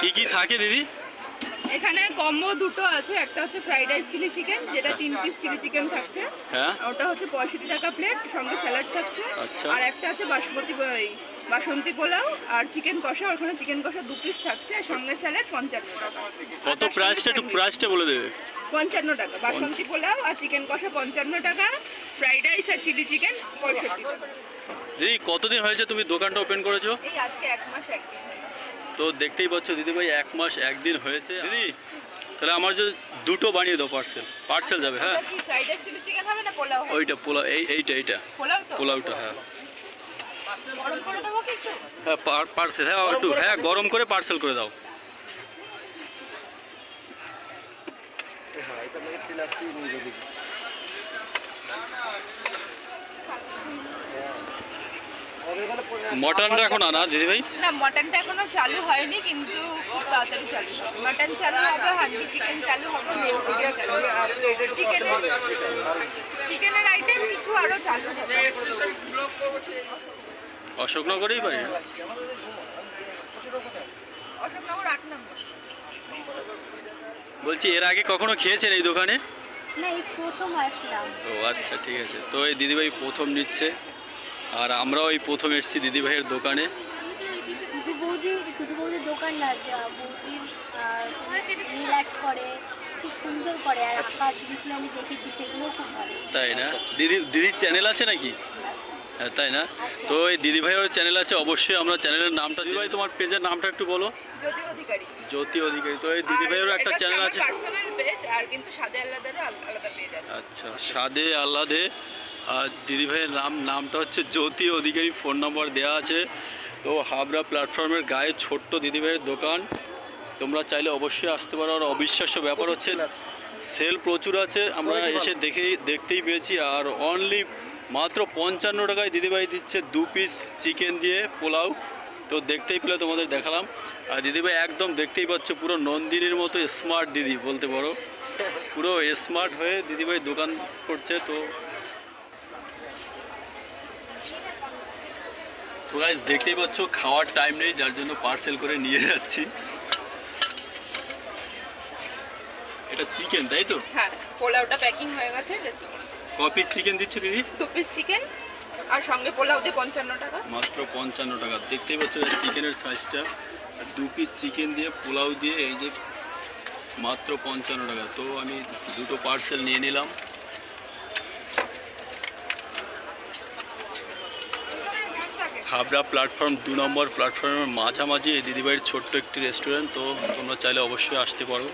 কি কি থাকে দিদি? এখানে কম্বো দুটো আছে একটা হচ্ছে ফ্রাইড রাইস চিলি চিকেন যেটা তিন পিস চিলি চিকেন থাকছে। হ্যাঁ। ওটা হচ্ছে পঁয়ষট্টি টাকা প্লেট সঙ্গে স্যালাড থাকছে। আচ্ছা। আর একটা আছে বাসমতি বাসন্তী পোলাও আর চিকেন কষা ওখানে চিকেন কষা দু পিস থাকছে আর সঙ্গে স্যালাড পঞ্চান্ন টাকা। আর কত তার সঙ্গে প্রাইসটা একটু sandwich। প্রাইসটা বলে দেবে। পঞ্চান্ন টাকা। বাসন্তী পোলাও আর চিকেন কষা পঞ্চান্ন টাকা ফ্রাইড রাইস আর চিলি চিকেন পঁয়ষট্টি টাকা। দিদি কতদিন হয়েছে তুমি দোকানটা ওপেন করেছ? এই আজকে এক মাস একদিন তো দেখতেই পাচ্ছ দিদিভাই এক মাস একদিন হয়েছে। দিদি। তাহলে আমার যে দুটো বানিয়ে দাও পার্সেল পার্সেল যাবে হ্যাঁ। হবে ওইটা পোলাও এই এইটা এইটা। পোলাওটা হ্যাঁ। গরম করে দেবো কি একটু? হ্যাঁ পার্সেল হ্যাঁ একটু হ্যাঁ গরম করে পার্সেল করে দাও। মটন এখন আনা না দিদিভাই না মটনটা এখনও চালু হয়নি কিন্তু খুব তাড়াতাড়ি চালু হবে। মটন চালু হবে হান্ডি চিকেন চালু হবে মেন চিকেন চালু হবে। চিকেনের চিকেনের আইটেম কিছু আরও চালু হবে। অশোকনগরেই বাড়ি অশোকনগর আট নম্বর। বলছি এর আগে কখনো খেয়েছেন এই দোকানে? না এই প্রথম আসলাম। ও আচ্ছা ঠিক আছে। তো এই দিদিভাই প্রথম নিচ্ছে। আর আমরাও এই প্রথম এসেছি দিদিভাইয়ের দোকানে। দোকান না রিল্যাক্স করে খুব ভালো। তাই না? দিদি দিদির চ্যানেল আছে নাকি? হ্যাঁ তাই না? তো এই দিদিভাইয়ের চ্যানেল আছে অবশ্যই আমরা চ্যানেলের নামটা দিদিভাই তোমার পেজের নামটা একটু বলো। জ্যোতি অধিকারী। তো এই দিদিভাইয়েরও একটা চ্যানেল আছে। আচ্ছা সাদে আহ্লাদে আর দিদিভাইয়ের নাম নামটা হচ্ছে জ্যোতি অধিকারী ফোন নম্বর দেওয়া আছে। তো হাবড়া প্ল্যাটফর্মের গায়ে ছোট্ট দিদিভাইয়ের দোকান। তোমরা চাইলে অবশ্যই আসতে পারো। আর অবিশ্বাস্য ব্যাপার হচ্ছে সেল প্রচুর আছে। আমরা এসে দেখেই দেখতেই পেয়েছি। আর অনলি মাত্র পঞ্চান্ন টাকায় দিদিভাই দিচ্ছে দু পিস চিকেন দিয়ে পোলাও। তো দেখতেই পেলে তোমাদের দেখালাম। আর দিদিভাই একদম দেখতেই পাচ্ছ পুরো নন্দিনীর মতো স্মার্ট দিদি বলতে পারো। পুরো স্মার্ট হয়ে দিদিভাই দোকান করছে। তো তো গাইজ দেখতেই পাচ্ছ খাওয়ার টাইম নেই যার জন্য পার্সেল করে নিয়ে যাচ্ছি। এটা চিকেন তাই তো? হ্যাঁ পোলাওটা প্যাকিং হয়ে গেছে এটা চিকেন কপি চিকেন দিচ্ছ দিদি? দু পিস চিকেন আর সঙ্গে পোলাও দিয়ে পঞ্চান্ন টাকা। মাত্র পঞ্চান্ন টাকা। দেখতেই পাচ্ছ চিকেনের সাইজটা আর দু পিস চিকেন দিয়ে পোলাও দিয়ে এই যে মাত্র পঞ্চান্ন টাকা। তো আমি দুটো পার্সেল নিয়ে নিলাম। হাবড়া প্ল্যাটফর্ম, দু নম্বর প্ল্যাটফর্মের মাঝামাঝি এই দিদিবাড়ির ছোট্ট একটি রেস্টুরেন্ট তো তোমরা চাইলে অবশ্যই আসতে পারো।